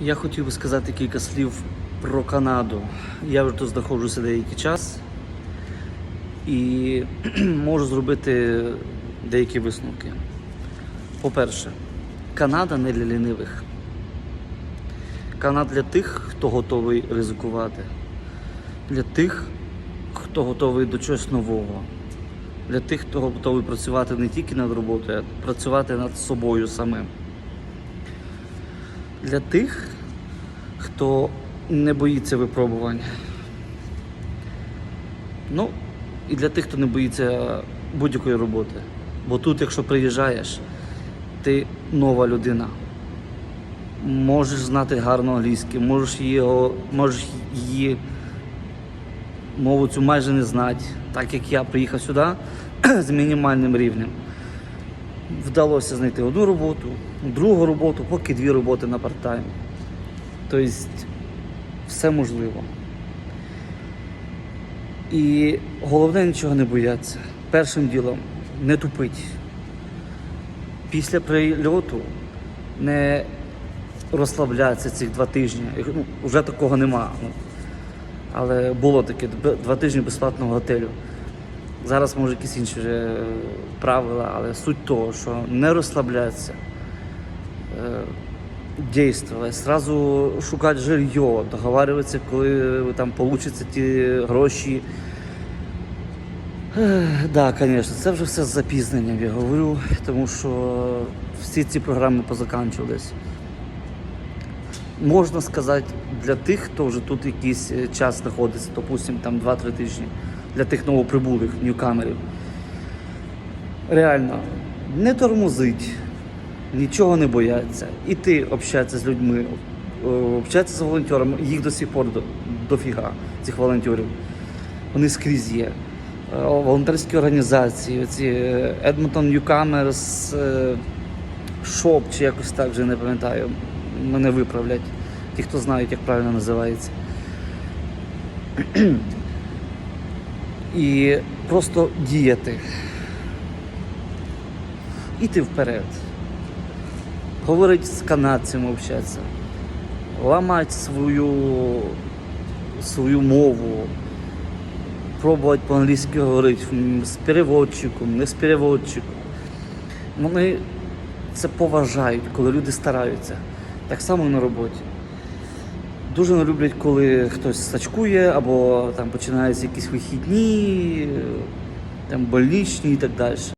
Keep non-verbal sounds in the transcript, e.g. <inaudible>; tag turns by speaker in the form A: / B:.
A: Я хотів би сказати кілька слів про Канаду. Я вже тут знаходжуся деякий час і <clears throat> можу зробити деякі висновки. По-перше, Канада не для лінивих. Канада для тих, хто готовий ризикувати, для тих, хто готовий до чогось нового, для тих, хто готовий працювати не тільки над роботою, а працювати над собою самим. Для тих, хто не боїться випробувань. Ну, і для тих, хто не боїться будь-якої роботи. Бо тут, якщо приїжджаєш, ти нова людина. Можеш знати гарно англійське, можеш її, можеш її мову цю майже не знати, так як я приїхав сюди <clears throat> з мінімальним рівнем. Вдалося знайти одну роботу, другу роботу, поки дві роботи на парт-тайм. Тобто все можливо. І головне нічого не боятися. Першим ділом не тупить. Після прильоту не розслаблятися цих два тижні. Ну, вже такого нема. Ну, але було таке два тижні безплатного готелю. Зараз може якісь інші вже е, правила, але суть того, що не розслаблятися, е, дійствувати, сразу шукати жилье, договарюватися, коли там получаться ті гроші. Так, да, звісно, це вже все з запізненням, я говорю, тому що всі ці програми позаканчувались. Можна сказати, для тих, хто вже тут якийсь е, час знаходиться, допустим, там 2-3 тижні, для тих новоприбулих ньюкамерів. Реально, не тормозить, нічого не бояться. Іти общатися з людьми, е, общатися з волонтерами, їх до сих пор до, дофіга, цих волонтерів. Вони скрізь є. Е, Волонтерські організації, ці е, Edmonton Newcomers Shop, чи якось так вже не пам'ятаю, мене виправлять. Ті, хто знають, як правильно називається. І просто діяти. Іти вперед. Говорити з канадцями, общатися. Ламати свою, свою мову. Пробувати по-англійськи говорити з переводчиком, не з переводчиком. Вони це поважають, коли люди стараються. Так само і на роботі. Дуже не люблять, коли хтось сачкує, або там починаються якісь вихідні, е, там больничні і так далі.